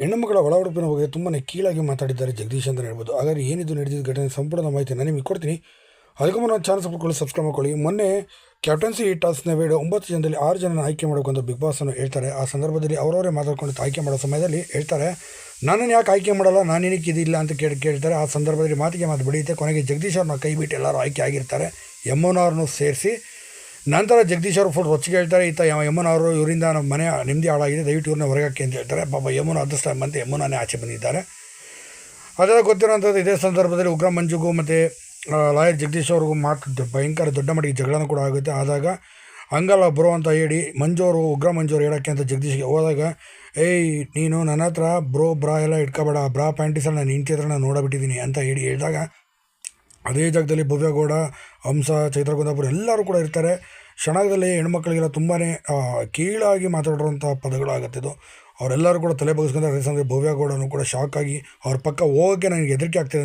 ಹೆಣ್ಣುಮಕ್ಕಳ ಒಳ ಉಡುಪಿನ ಬಗ್ಗೆ ತುಂಬಾ ಕೀಳಾಗಿ ಮಾತಾಡಿದ್ದಾರೆ ಜಗದೀಶ್ ಅಂತ ಹೇಳ್ಬೋದು. ಹಾಗಾದ್ರೆ ಏನಿದು ನಡೆದಿದ್ದ ಘಟನೆ ಸಂಪೂರ್ಣ ಮಾಹಿತಿ ನಾನು ನಿಮಗೆ ಕೊಡ್ತೀನಿ. ಅದಕ್ಕೂ ಮುನ್ನ ಚಾನ್ಸ್ ಸಬ್ಸ್ಕ್ರೈಬ್ ಸಬ್ಸ್ಕ್ರೈಬ್ ಮಾಡ್ಕೊಳ್ಳಿ. ಮೊನ್ನೆ ಕ್ಯಾಪ್ಟನ್ಸಿ ಟಾಸ್ನ ವೇಳೆ ಒಂಬತ್ತು ಜನದಲ್ಲಿ ಆರು ಜನ ಆಯ್ಕೆ ಮಾಡೋಕ್ಕಂತ ಬಿಗ್ ಬಾಸ್ ಅನ್ನು ಹೇಳ್ತಾರೆ. ಆ ಸಂದರ್ಭದಲ್ಲಿ ಅವರವರೇ ಮಾತಾಡ್ಕೊಂಡು ಆಯ್ಕೆ ಮಾಡೋ ಸಮಯದಲ್ಲಿ ಹೇಳ್ತಾರೆ, ನನ್ನನ್ನು ಯಾಕೆ ಆಯ್ಕೆ ಮಾಡಲ್ಲ? ನಾನು ಏನಕ್ಕೆ ಇದಿಲ್ಲ ಅಂತ ಕೇಳಿ ಕೇಳ್ತಾರೆ. ಆ ಸಂದರ್ಭದಲ್ಲಿ ಮಾತಿಗೆ ಮಾತು ಬೆಳೆಯುತ್ತೆ ಕೊನೆಗೆ ಜಗದೀಶ್ ಅವ್ರನ್ನ ಕೈ ಬಿಟ್ಟು ಎಲ್ಲರೂ ಆಯ್ಕೆ ಆಗಿರ್ತಾರೆ. ಯಮ್ಮನವ್ರನ್ನು ಸೇರಿಸಿ ನಂತರ ಜಗದೀಶ್ ಅವರು ಫುಲ್ ರೊಚ್ಚಿಗೆ ಹೇಳ್ತಾರೆ, ಈತ ಯಮನ ಅವರು ಇವರಿಂದ ನಮ್ಮ ಮನೆ ನೆಮ್ಮದಿ ಹಾಳಾಗಿದೆ, ದಯವಿಟ್ಟು ಇವ್ರನ್ನ ಹೊರಗಾಕಿ ಅಂತ ಹೇಳ್ತಾರೆ. ಪಾಪ ಯಮುನ ಅದೃಷ್ಟ ಬಂತೆ, ಯಮುನಾನೇ ಆಚೆ ಬಂದಿದ್ದಾರೆ. ಅದೆಲ್ಲ ಗೊತ್ತಿರೋಂಥದ್ದು ಇದೇ ಸಂದರ್ಭದಲ್ಲಿ ಉಗ್ರ ಮಂಜುಗೂ ಮತ್ತು ಲಾಯರ್ ಜಗದೀಶ್ ಅವ್ರಿಗೂ ಮಾತು ಭಯಂಕರ ದೊಡ್ಡ ಮಟ್ಟಿಗೆ ಜಗಳನೂ ಕೂಡ ಆಗುತ್ತೆ. ಆದಾಗ ಹಂಗಲ್ಲ ಬರೋ ಅಂತ ಹೇಳಿ ಮಂಜು ಅವರು, ಉಗ್ರ ಮಂಜು ಅವರು ಹೇಳೋಕ್ಕೆ ಅಂತ ಜಗದೀಶ್ಗೆ ಹೋದಾಗ, ಏಯ್, ನೀನು ನನ್ನ ಹತ್ರ ಬ್ರೋ, ಬ್ರಾ ಎಲ್ಲ ಇಟ್ಕೋಬೇಡ, ಬ್ರಾ ಪ್ಯಾಂಟೀಸಲ್ಲಿ ನಾನು ನಿಂತಿದ್ರೆ ನಾನು ನೋಡಬಿಟ್ಟಿದ್ದೀನಿ ಅಂತ ಹೇಳಿ ಹೇಳಿದಾಗ ಅದೇ ಜಾಗದಲ್ಲಿ ಭವ್ಯಗೌಡ, ಹಂಸ ಚೈತ್ರ ಕುಂದಾಪುರ ಎಲ್ಲರೂ ಕೂಡ ಇರ್ತಾರೆ. ಕ್ಷಣದಲ್ಲಿ ಹೆಣ್ಮಕ್ಳಿಗೆಲ್ಲ ತುಂಬಾ ಕೀಳಾಗಿ ಮಾತಾಡಿರೋಂಥ ಪದಗಳಾಗತ್ತಿದ್ದು ಅವರೆಲ್ಲರೂ ಕೂಡ ತಲೆ ಬಗ್ಸ್ಕೊಂಡ್ರೆ ಅದೇ ಸಮಯದಲ್ಲಿ ಭವ್ಯಗೌಡನು ಕೂಡ ಶಾಕ್ ಆಗಿ ಅವ್ರ ಪಕ್ಕ ಹೋಗೋಕ್ಕೆ ನನಗೆ ಹೆದರಿಕೆ ಆಗ್ತಿದೆ ಅಂತ